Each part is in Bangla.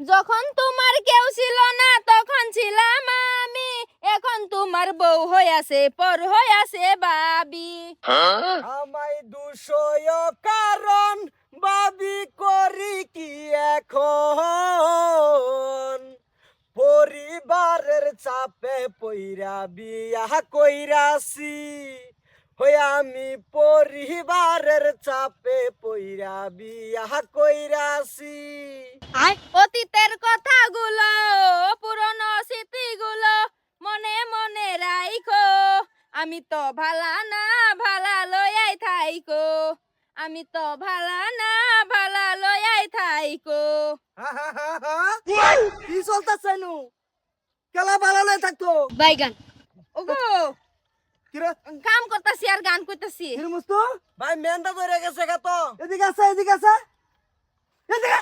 যখন তোমার কেউ ছিল না, তখন ছিলাম আমি। এখন তোমার বউ হইয়াছে, পর হইয়াছে বাবি। আমায় দুশয় কারণ, বাবি করি কি এখন? পরিবারের চাপে পইরা বিয়া কইরাছি। হই আমি পরিবারের চাপে পইরা বিয়া কইরাছি। অতীতের কথাগুলো পুরনো স্মৃতিগুলো মনে মনে রাইখো। আমি তো ভালা না ভালা লয়াই থাইকো। আমি তো ভালা না ভালা লয়াই থাইকো। কি চলতেছে নু? কেলা ভালো লয় থাকতো? বাইগান। ওগো কিরে কাম করতাছি আর গান করতাছি কিরে মুস্তু ভাই মেনটা ধরে গেছে গা তো। এদিকে আছে এদিকে আছে এদিকে!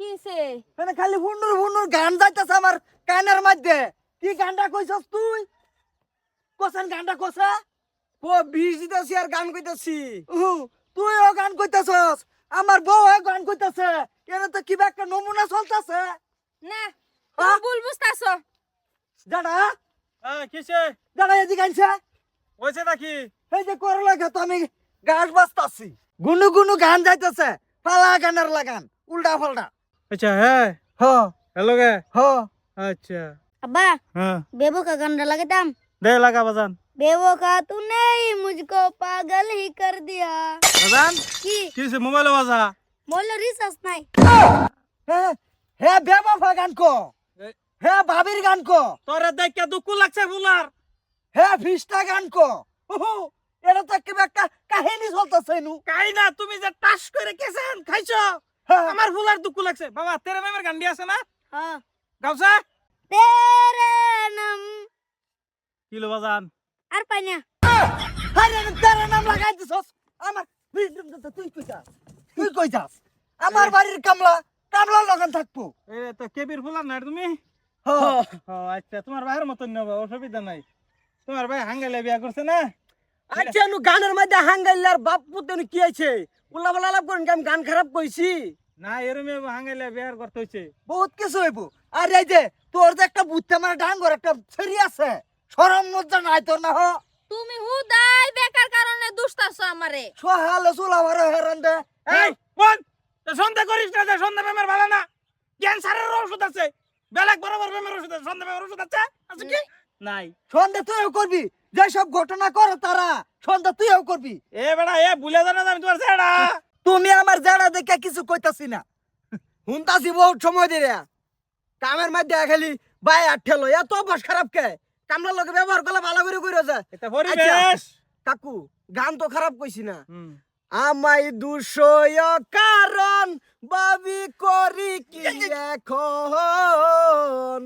কিসে মানে খালি হুন্ডুর হুন্ডুর গান যাইতেছে আমার কানের মধ্যে। কি গানটা কইছস তুই? কোসেন গানটা কোসা? ও বিষ দিতেছি আর গান কইতাছি। তুইও গান কইতাছস আমার বউ গান কইতাছে। এনে তো কিবা একটা নমুনা চলতেছে। না হ্যাঁ? বুঝতাছো। দাদা হ্যাঁ কিসে দাদা এদিকে আনছে হয়েছে নাকি এই যে করলা খেত আমি গাছ বাজতাছি গুনু গুনু গান যাইতেছে ফালা গানের লাগান উল্টা ফাল্টা আচ্ছা হ্যাঁ হ হ্যালো গে হ আচ্ছা अब्बा হ্যাঁ बेबो का गाना लगाताम দে লাগা বাজান बेबो का तूने ही मुझको पागल ही कर दिया বাজান की কিসে মোবাইল বাজা बोलो रिसस नहीं হে হে বেবাফা গান কো এ- হে বাবির গান কো। তোরে দেখে দুঃখ লাগছে বুলার। হে ফিস্টা গান কো। এটা তো কেবে একটা কাহিনী চলতেছে নু। কাই না তুমি যে টাস করে কেছেন খাইছো? আমার ফুলার দুঃখ লাগছে। বাবা তেরে মেমের গান আছে না? হ্যাঁ গাউসা তেরে নাম। কিলো বাজান আর পাই না। তেরে নাম লাগাই দিছস। আমার তুই কই যাস? তুই কই যাস? আমার বাড়ির কামলা কামলা লগান থাকব। এ তো কেবির ফুলার না তুমি? আচ্ছা তোমার ভাইয়ের মতন নেব অসুবিধা নাই। তোমার ভাই হাঙ্গালে বিয়া করছে না? আচ্ছা নু গানের মধ্যে হাঙ্গাইলার বাপ পুতেন কি আছে উল্লা বলা লাভ করেন আমি গান খারাপ কইছি? না এরমে হাঙ্গালে বিয়ার করতে হইছে। বহুত কিছু হইব। আর এই যে তোর যে একটা বুদ্ধে মানে ডাঙ্গর একটা ছেড়ি আছে। সরম লজ্জা নাই তোর না হ। তুমি হুদাই বেকার কারণে দুষ্টাছো আমারে। সহালে চুলা ভরে হেরান দে। এই কোন তো সন্দেহ করিস না যে সন্দেহ প্রেমের ভালো না? ক্যান্সারের ওষুধ আছে। বেলাক বরাবর প্রেমের ওষুধ আছে প্রেমের ওষুধ আছে? আছে কি? নাই। সন্ধ্যা তুইও করবি যেসব ঘটনা করে তারা সন্ধ্যা তুইও করবি। এ বেড়া এ ভুলে জানা আমি তোমার সেটা তুমি আমার জানা দেখে কিছু কইতাছি না। হুনতাছি বহুত সময় দিরে কামের মধ্যে খালি বাই আর ঠেলো। এত অভ্যাস খারাপ কে? কামলা লোকে ব্যবহার করলে ভালো করে কইরো যে পরিবেশ। কাকু গান তো খারাপ কইছি না। হুম। আমায় দুশয় কারণ বাবি করি কি এখন?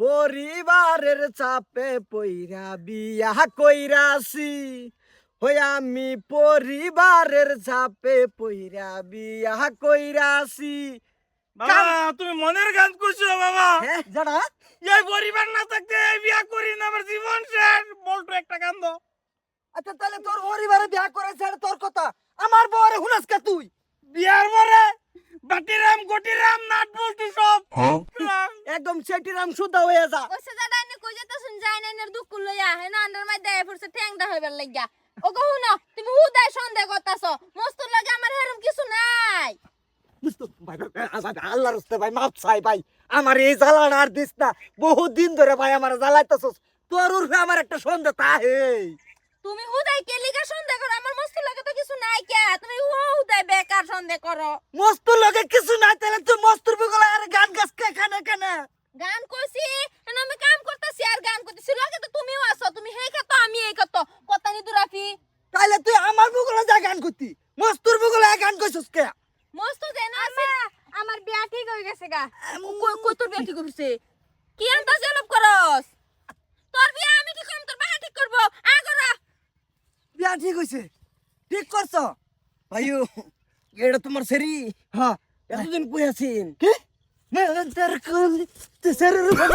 পরিবারের চাপে পইরা বিয়া কইরাছি। হই আমি পরিবারের চাপে পইরা বিয়া কইরাছি। বাবা তুমি মনের গান করছ বাবা। হ্যাঁ জানা? এই পরিবার না থাকতে এই বিয়া করি না আমার জীবন শেষ। বলতো একটা গান দাও। আচ্ছা তাহলে তোর পরিবারে বিয়া করেছে তোর কথা। আমার বউরে হুনাস কা তুই? বিয়ার পরে বাটিরাম গটিরাম নাট বলতো সব। একদম সেটিরাম সুদা হয়ে যা। ওসে দাদা নে কই যেতে শুন যায় না এর দুঃখ লইয়া। হে না আন্ডার মাই দেয় ফুরছে ঠ্যাংটা হইবার লাগিয়া। ও কহু না তুমি হুদাই সন্দেহ করতাছো। মস্ত লাগে আমার হেরম কিছু নাই। বুঝতো ভাই ভাই, ভাই, ভাই, মাপ চাই ভাই। আমার এই জ্বালাটা আর দিস না। বহুত দিন ধরে ভাই আমার জ্বালাইতেছস। তোর উর্ফে আমার একটা সন্দেহ তা হে তুমি হুদাই কে লিগা সন্দেহ করো? আমার মস্ত লাগে তো কিছু নাই কে? তুমি ও হুদাই বেকার সন্দেহ করো। মস্ত লগে কিছু নাই তাহলে তুই মস্তুর বিগলা আর গান গাছ কে খানে খানে গান কইছি এখন আমি কাম করতেছি আর গান করতেছি লগে তো তুমিও আছো তুমি হেই খাতো আমি এই খাতো কথা নি দুরাফি তাইলে তুই আমার বিগলা যা গান করতি মস্তুর বিগলা গান কইছস কে? মস্ত দেন আছে। আমার বিয়া ঠিক হয়ে গেছে গা। কই কই তোর বিয়া ঠিক হইছে। কি আনতা জলব করস তোর বিয়া আমি ঠিক করব তোর বাহা ঠিক করব আগরা বিয়া ঠিক হইছে। ঠিক করছ? ভাইও এটা তোমার সেরি? হ্যাঁ। এতদিন কই আছেন? কি? মেরে তার সেরি রূপে